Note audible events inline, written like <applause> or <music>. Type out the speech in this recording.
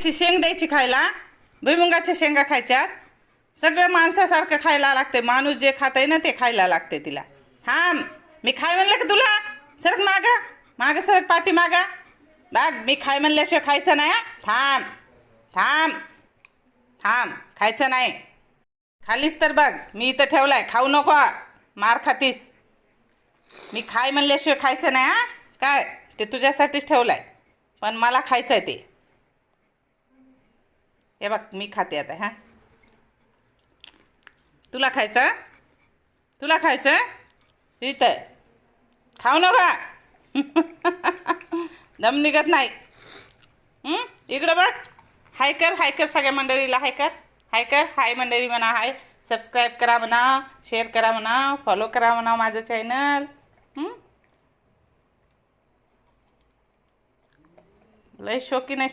द्यायची शेंग द्यायची खायला. भुईमुगाच्या शेंगा खायच्यात. सगळं माणसासारखं खायला लागते. माणूस जे खाते ना ते खायला लागते तिला. थांब. मी खाय म्हणलं का तुला? सरक मागा. माग सरक पाठी मागा. बाग मी खाय म्हणल्याशिवाय खायचं नाही थांब. थांब. थांब. खायचं नाही. खालीस तर बघ. मी इथं ठेवलाय. खाऊ नको. मार खातीस. मी खाय म्हणल्याशिवाय खायचं नाही हा. काय? ते तुझ्यासाठीच ठेवलाय. पण मला खायचं आहे ते. हे बघ मी खाते आता हां. तुला खायचं? तुला खायचं? इथं. खाऊ नका. <laughs> दम निघत नाही. इकडं बघ. हाय कर हाय कर सगळ्या मंडळीला हाय कर. हाय कर हाय मंडळी म्हणा हाय. सबस्क्राईब करा म्हणा शेअर करा म्हणा फॉलो करा म्हणा माझं चॅनल लय शौकीन आहे.